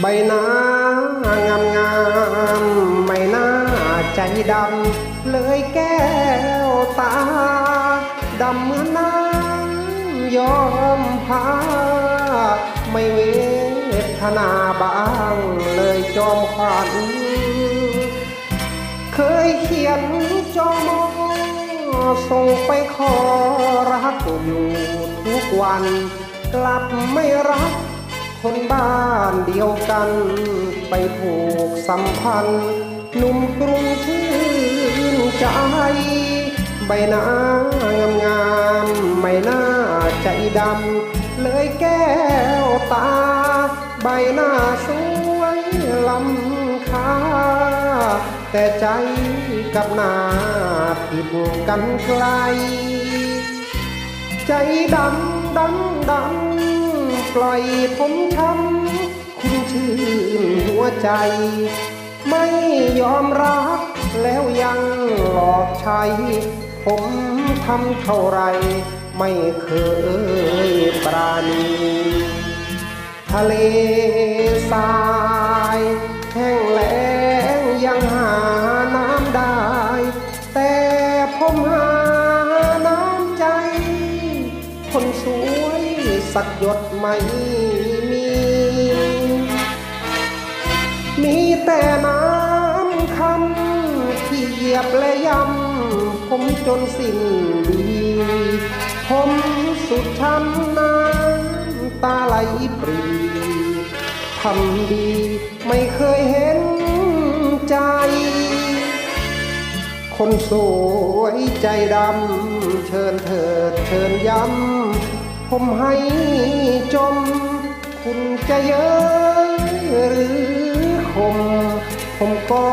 ใบหน้างามงามไม่น่าใจดำ เลยแก้วตา ดำเหมือนน้ำยอมพา ไม่เวทนาบ้างเลยจอมขวัญเคยเขียนจอมส่งไปขอรักอยู่ทุกวัน กลับไม่รัก คนบ้านเดียวกัน ไปผูกสัมพันธ์หนุ่มกรุงชื่นใจ ใบหน้างามงามไม่น่าใจดำ เลยแก้วตา ใบหน้าสวยลำค่า แต่ใจกับหน้าผิดกันไกล ใจดำดำดำ ปล่อยผมช้ำคุณชื่นหัวใจ ไม่ยอมรักแล้วยังหลอกใช้ ผมทำเท่าไร ไม่เคยปราณีทะเลทรายแห้งแล้งยังหาน้ำได้ แต่ผมหา สักหยดไม่มี มีแต่น้ำคำที่เหยียบและย้ำผมจนสิ้นดีผมสุดช้ำน้ำตาไหลปรีทำดีไม่เคยเห็นใจ คนสวยใจดำเชิญเถิดเชิญย้ำ ผมให้จม คุณจะเย้ยหรือคม ผมก็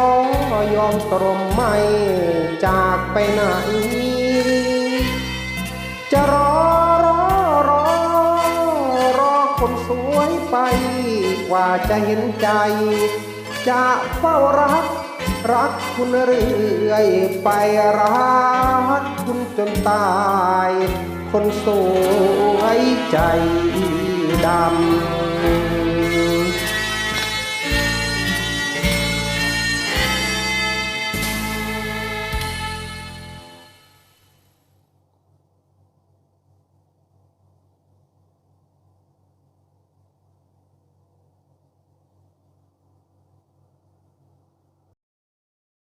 ยอมตรมไม่จากไปไหน จะรอรอรอรอคนสวยไป กว่าจะเห็นใจ จะเฝ้ารักรักคุณเรื่อยไปรักคุณจนตาย คนสวย ใจดำ